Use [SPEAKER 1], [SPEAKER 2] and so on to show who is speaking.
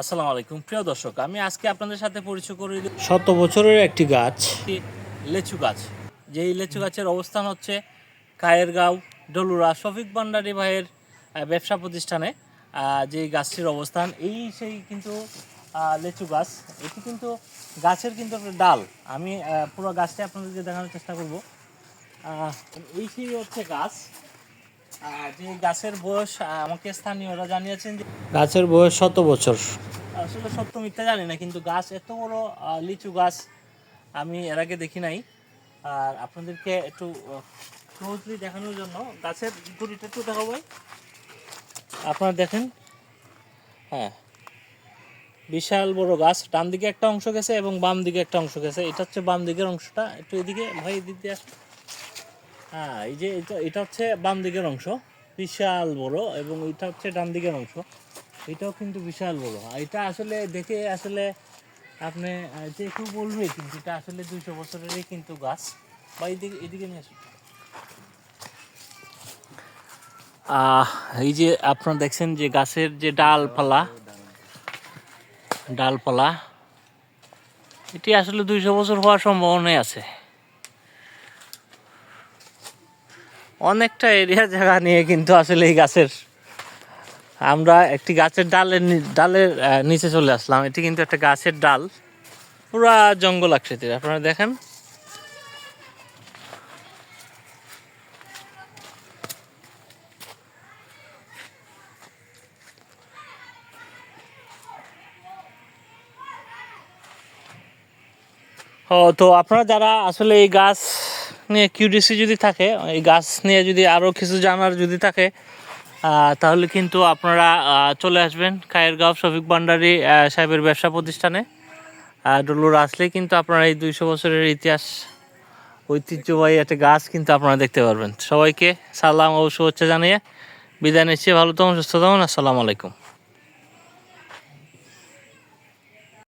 [SPEAKER 1] আসসালামু আলাইকুম। প্রিয় দর্শক আমি আজকে আপনাদের সাথে পরিচয় করে দিই
[SPEAKER 2] শত বছরের একটি গাছ।
[SPEAKER 1] লেচু গাছ। যেই লেচু গাছের অবস্থান হচ্ছে কায়েরগাঁও ডলুরা শফিক ভান্ডারী ভাইয়ের ব্যবসা প্রতিষ্ঠানে। যেই গাছটির অবস্থান এই সেই কিন্তু লেচু গাছ। এটি কিন্তু গাছের কিন্তু একটা ডাল। আমি পুরো গাছটা আপনাদেরকে দেখানোর চেষ্টা করব। এই সেই হচ্ছে গাছ। যে গাছের বয়স আমাকে স্থানীয়রা জানিয়েছেন যে
[SPEAKER 2] গাছের বয়স শত বছর।
[SPEAKER 1] আসলে সত্য মিথ্যা জানি না, কিন্তু গাছ এত বড় লিচু গাছ আমি এর আগে দেখি নাই। আর আপনাদেরকে একটু ক্লোজলি দেখানোর জন্য গাছের গুড়িটা একটু দেখাবো আপনারা দেখেন হ্যাঁ বিশাল বড় গাছ ডান দিকে একটা অংশ গেছে এবং বাম দিকে একটা অংশ গেছে। এটা হচ্ছে বাম দিকের অংশটা, একটু এদিকে ভাই দিতে আসুন। হ্যাঁ এই যে এটা হচ্ছে বাম দিকের অংশ, বিশাল বড়, এবং এটা হচ্ছে ডান দিকের অংশ। এটাও কিন্তু বিশাল বড়। এটা আসলে দেখে আসলে আপনি যে কেউ বলবে কিন্তু এটা আসলে দুইশো বছরেরই কিন্তু গাছ। বা এদিকে এদিকে নিয়ে আসুন। এই যে আপনারা দেখছেন যে গাছের যে ডালপালা ডালপালা, এটি আসলে দুইশো বছর হওয়ার সম্ভাবনাই আছে। অনেকটা এরিয়া জায়গা নিয়ে কিন্তু আসলে এই গাছের আমরা একটি গাছের ডালের ডালের নিচে চলে আসলাম। এটি কিন্তু একটা গাছের ডাল। পুরা জঙ্গল আকৃতির। আপনারা দেখেন। ও, তো আপনারা যারা আসলে এই গাছ নিয়ে কিউরিসি যদি থাকে, এই গাছ নিয়ে যদি আরও কিছু জানার যদি থাকে তাহলে কিন্তু আপনারা চলে আসবেন খায়েরগাঁও শফিক ভান্ডারী সাহেবের ব্যবসা প্রতিষ্ঠানে। ডলুর আসলে কিন্তু আপনারা এই দুইশো বছরের ইতিহাস, ঐতিহ্যবাহী একটা গাছ কিন্তু আপনারা দেখতে পারবেন। সবাইকে সালাম ও শুভেচ্ছা জানিয়ে বিদায় নিচ্ছি। ভালো থাকুন, সুস্থ থাকুন। আসসালামু আলাইকুম।